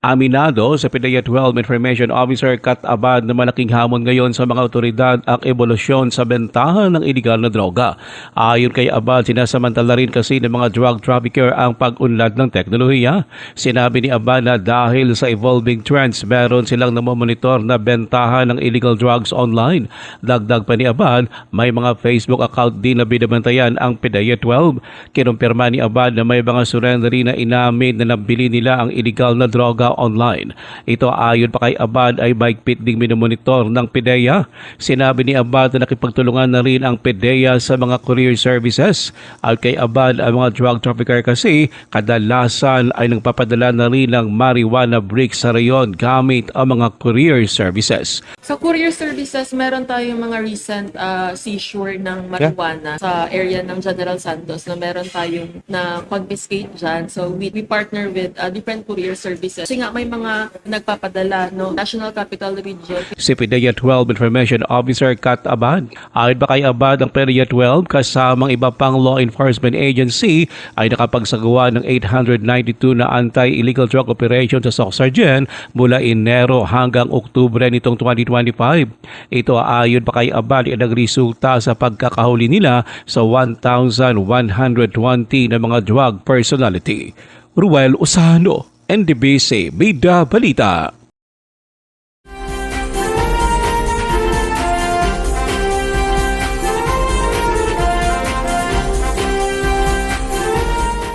Aminado sa PDEA 12 Information Officer Kat Abad na malaking hamon ngayon sa mga otoridad ang ebolusyon sa bentahan ng iligal na droga. Ayon kay Abad, sinasamantala rin kasi ng mga drug trafficker ang pag-unlad ng teknolohiya. Sinabi ni Abad na dahil sa evolving trends, meron silang namomonitor na bentahan ng illegal drugs online. Dagdag pa ni Abad, may mga Facebook account din na binabantayan ang PDEA 12. Kinumpirma ni Abad na may mga surrender na inamin na nabili nila ang illegal na droga online. Ito ayon pa kay Abad ay bike ding minomonitor ng PDEA. Sinabi ni Abad na nakipagtulungan na rin ang PDEA sa mga courier services. At kay Abad ang mga drug trafficker kasi kadalasan ay nagpapadala na rin ng marijuana bricks sa rayon gamit ang mga courier services. Sa courier services, meron tayong mga recent uh, seizure ng marijuana sa area ng General Santos na meron tayong na confiscate dyan. So we, we partner with uh, different courier services. Kasi nga may mga nagpapadala, no? National Capital Region, Si PDEA 12 Information Officer Kat Abad. Ayon ba kay Abad ang PDEA 12 kasamang iba pang law enforcement agency ay nakapagsagawa ng 892 na anti-illegal drug operation sa Soxargen mula Enero hanggang Oktubre nitong 2025. Ito ayon pa kay Abad ay nagresulta sa pagkakahuli nila sa 1,120 na mga drug personality. Ruel Usano, NDBC Bida Balita.